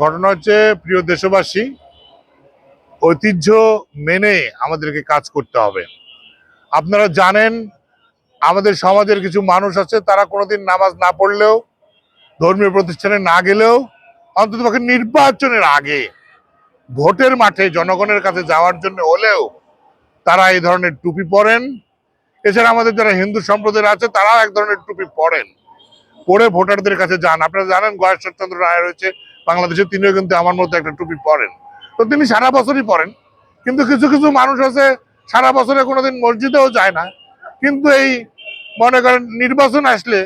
ঘটনা হচ্ছে, প্রিয় দেশবাসী, ঐতিহ্য মেনে আমাদেরকে কাজ করতে হবে। আপনারা জানেন, আমাদের সমাজের কিছু মানুষ আছে, তারা কোনোদিন নামাজ না পড়লেও, ধর্মীয় প্রতিষ্ঠানে না গেলেও, অন্তত নির্বাচনের আগে, ভোটের মাঠে জনগণের কাছে যাওয়ার জন্য হলেও, তারা এই ধরনের টুপি পরেন। এছাড়া আমাদের যারা হিন্দু সম্প্রদায়ের আছে, তারাও এক ধরনের টুপি পরেন। পরে ভোটারদের কাছে যান। আপনারা জানেন গয়েশ্বরচন্দ্র রায় রয়েছে। বাংলাদেশে তিনিও কিন্তু আমার মতো একটা টুপি পরেন। তো তিনি সারা বছরই পরেন। কিন্তু কিছু কিছু মানুষ আছে, সারা বছরে কোনোদিন মসজিদেও যায় না। কিন্তু এই, মনে করেন, নির্বাচন আসলে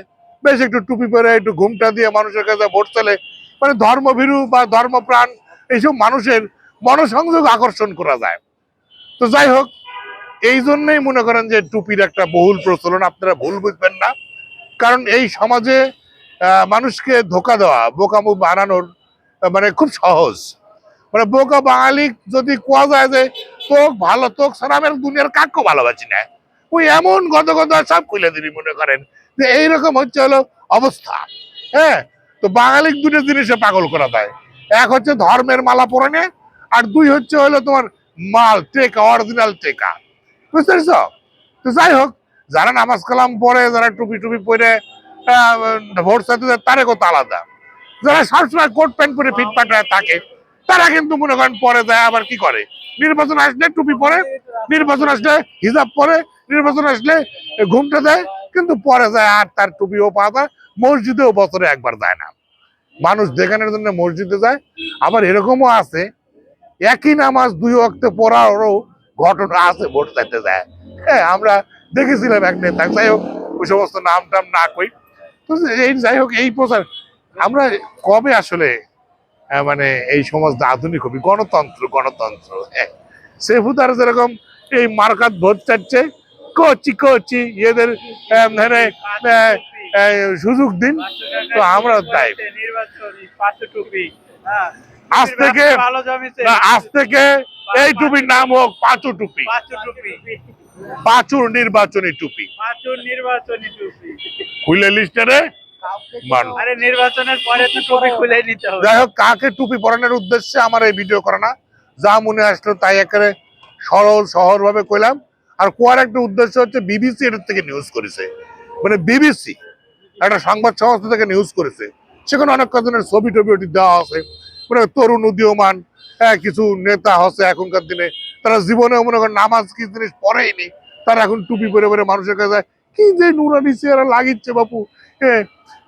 বেশ একটু টুপি পরে, একটু ঘুমটা দিয়ে মানুষের কাছে ভোট চলে মানে ধর্মভীরু বা ধর্মপ্রাণ এইসব মানুষের মনসংযোগ আকর্ষণ করা যায়। তো যাই হোক, এই জন্যই মনে করেন যে টুপির একটা বহুল প্রচলন, আপনারা ভুল বুঝবেন না। কারণ এই সমাজে মানুষকে ধোকা দেওয়া, বোকামু বানানোর মানে খুব সহজ। মানে বোকা বাঙালি যদি কোয়া যায় যে, তোক ভালো, তোক ছাড়া আমি দুনিয়ার কাককে ভালোবাসি না। ওই এমন গত গত সব খুলে দিবি, মনে করেন, যে এইরকম হচ্ছে হলো অবস্থা। হ্যাঁ? তো বাঙালি দুটো জিনিসে পাগল করা দেয় এক হচ্ছে ধর্মের মালা পরনে আর দুই হচ্ছে হলো তোমার মাল টেকা অরিজিনাল টেকা। বুঝতে পেরেছ? তো যাই হোক যারা নামাজ কালাম পড়ে, যারা টুপি টুপি পরে ভোট যায় তারে কত আলাদা। যারা সবসময় কোট প্যান্ট পরে ফিটফাট হয়ে থাকে, তারা কিন্তু মনে করেন পরে যায়, আবার কি করে? নির্বাচন আসলে টুপি পরে, নির্বাচন আসলে হিজাব পরে, নির্বাচন আসলে ঘুমটা দেয়, কিন্তু পরে যায় আর তার টুপিও পাওয়া যায়, মসজিদেও বছরে একবার যায় না। মানুষ দেখানোর জন্য মসজিদে যায়, আবার এরকমও আছে, একই নামাজ দুই অক্টে পড়ারও ঘটনা আছে ভোট চাইতে যায়। হ্যাঁ আমরা দেখেছিলাম এক নেতা যাই হোক ওই সমস্ত নাম টাম না কই। তো এই যাই হোক এই প্রচার আমরা কবে আসলে মানে এই সমাজ আধুনিক হবি? গণতন্ত্র গণতন্ত্র হ্যাঁ। সেফুদার যেরকম এই মার্কাত ভোট চাচ্ছে কচি কচি এদের মানে সুযোগ দিন তো আমরা তাই। হ্যাঁ। আজ থেকে আজ থেকে এই টুপির নাম হোক পাঁচু টুপি। পাঁচুর নির্বাচনী টুপি। পাঁচুর নির্বাচনী টুপি। খুলে লিস্টারে আরে নির্বাচনের পরে তো টুপি খুলে নিতে হবে। যাই হোক কাকে টুপি পরানোর উদ্দেশ্যে আমার এই ভিডিও করা না? যা মনে আসলো তাই একেবারে সরল সহজ ভাবে কইলাম। আর কোয়ার একটা উদ্দেশ্য হচ্ছে বিবিসি এটার থেকে নিউজ করেছে। মানে বিবিসি একটা সংবাদ সংস্থা থেকে নিউজ করেছে। সেখানে অনেক কজনের ছবি টবি ওটি দেওয়া আছে। মানে তরুণ উদীয়মান হ্যাঁ কিছু নেতা হচ্ছে এখনকার দিনে, তারা জীবনে মনে করেন নামাজ কি জিনিস পড়েইনি, তারা এখন টুপি পরে পরে মানুষের কাছে কি যে নুরানি চেহারা লাগিচ্ছে বাপু হ্যাঁ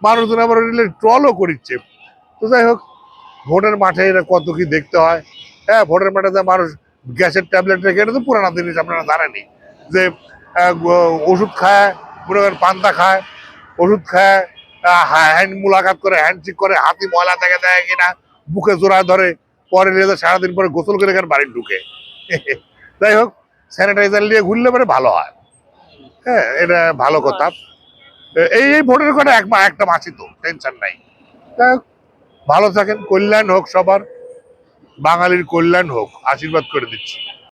মানুষজন আবার ট্রলও করিচ্ছে। তো যাই হোক, ভোটের মাঠে এরা কত কি দেখতে হয় হ্যাঁ ভোটের মাঠে যে মানুষ গ্যাসের ট্যাবলেট রেখে, এটা তো পুরানো জিনিস, আপনারা জানেনি যে ওষুধ খায়, মনে করেন পান্তা খায়, ওষুধ খায় হ্যান্ড মুলাকাত করে, হ্যান্ড চেক করে, হাতি ময়লা থেকে দেয় কিনা, বুকে জোড়ায় ধরে পরে নিয়ে যায় সারাদিন পরে গোসল করে এখানে বাড়ি ঢুকে। যাই হোক স্যানিটাইজার নিয়ে ঘুরলে পরে ভালো হয়। হ্যাঁ এটা ভালো কথা। এই এই ভোটের কথা এক একটা মাসি তো টেনশন নাই। যাই হোক, ভালো থাকেন কল্যাণ হোক সবার বাঙালির কল্যাণ হোক আশীর্বাদ করে দিচ্ছি।